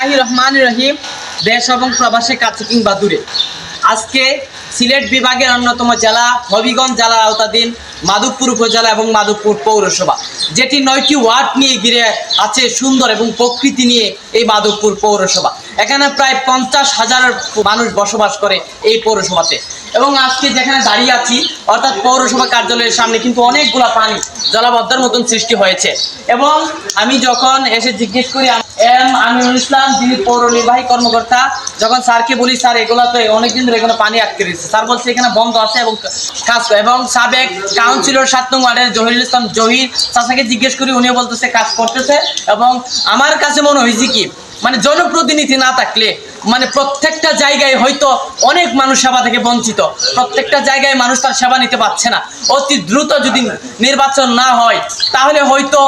রহমান রহিম, দেশ এবং প্রবাসে কাছে কিংবা দূরে। আজকে সিলেট বিভাগের অন্যতম জেলা হবিগঞ্জ জেলার আওতাধীন মাধবপুর উপজেলা এবং মাধবপুর পৌরসভা, যেটি নয়টি ওয়ার্ড নিয়ে ঘিরে আছে সুন্দর এবং প্রকৃতি নিয়ে এই মাধবপুর পৌরসভা। এখানে প্রায় পঞ্চাশ হাজার মানুষ বসবাস করে এই পৌরসভাতে। এবং আজকে যেখানে দাঁড়িয়ে আছি, অর্থাৎ পৌরসভা কার্যালয়ের সামনে কিন্তু অনেকগুলা পানি জলাবদ্ধের মতন সৃষ্টি হয়েছে। এবং আমি যখন এসে জিজ্ঞেস করি এম আমিনুল ইসলাম, যিনি পৌর নির্বাহী কর্মকর্তা, যখন স্যারকে বলি, স্যার এগুলো তো অনেকদিন ধরে এখানে পানি আটকে রয়েছে। স্যার বলছে, এখানে বন্ধ আছে এবং কাজ এবং সাবেক কাউন্সিলর সাত নং ওয়ার্ডের জহিরুল ইসলাম জহির চাষাকে জিজ্ঞেস করি, উনিও বলতেছে, কাজ করতেছে। এবং আমার কাছে মনে হয়েছে কি মানে জনপ্রতিনিধি না থাকলে মানে প্রত্যেকটা জায়গায় হয়তো অনেক মানুষ সেবা থেকে বঞ্চিত। প্রত্যেকটা জায়গায় মানুষ তার সেবা নিতে পারছে না। অতি দ্রুত যদি নির্বাচন না হয়, তাহলে হয়তো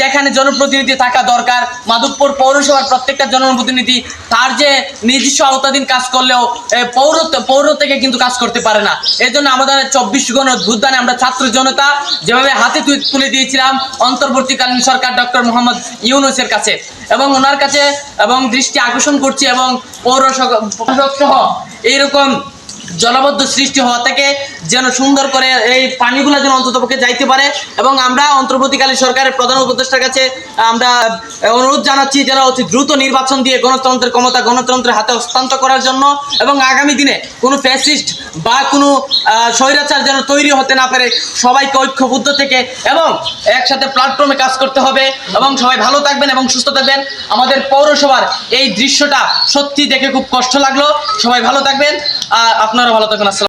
যেখানে জনপ্রতিনিধি থাকা দরকার, মাধবপুর পৌরসভার প্রত্যেকটা জনপ্রতিনিধি তার যে নিজস্ব আওতাধীন কাজ করলেও পৌর পৌর থেকে কিন্তু কাজ করতে পারে না। এই জন্য আমাদের চব্বিশ গণ উদ্যানে আমরা ছাত্র জনতা যেভাবে হাতে তুলে দিয়েছিলাম, অন্তর্বর্তীকালীন সরকার ডক্টর মোহাম্মদ ইউনুসের কাছে এবং ওনার কাছে এবং দৃষ্টি আকর্ষণ করছি এবং পৌর সহ- প্রশাসক সহ এইরকম জলবদ্ধ সৃষ্টি হওয়া থেকে যেন সুন্দর করে এই পানিগুলো যেন অন্ততপক্ষে যাইতে পারে। এবং আমরা অন্তর্বর্তীকালীন সরকারের প্রধান উপদেষ্টার কাছে আমরা অনুরোধ জানাচ্ছি যেন অতি দ্রুত নির্বাচন দিয়ে গণতন্ত্রের ক্ষমতা গণতন্ত্রের হাতে হস্তান্তর করার জন্য এবং আগামী দিনে কোনো ফ্যাসিস্ট বা কোনো স্বৈরাচার যেন তৈরি হতে না পারে। সবাইকে ঐক্যবদ্ধ থেকে এবং একসাথে প্ল্যাটফর্মে কাজ করতে হবে এবং সবাই ভালো থাকবেন এবং সুস্থ থাকবেন। আমাদের পৌরসভার এই দৃশ্যটা সত্যি দেখে খুব কষ্ট লাগল। সবাই ভালো থাকবেন। আর আপনারা ভালো থাকুন আসসালাম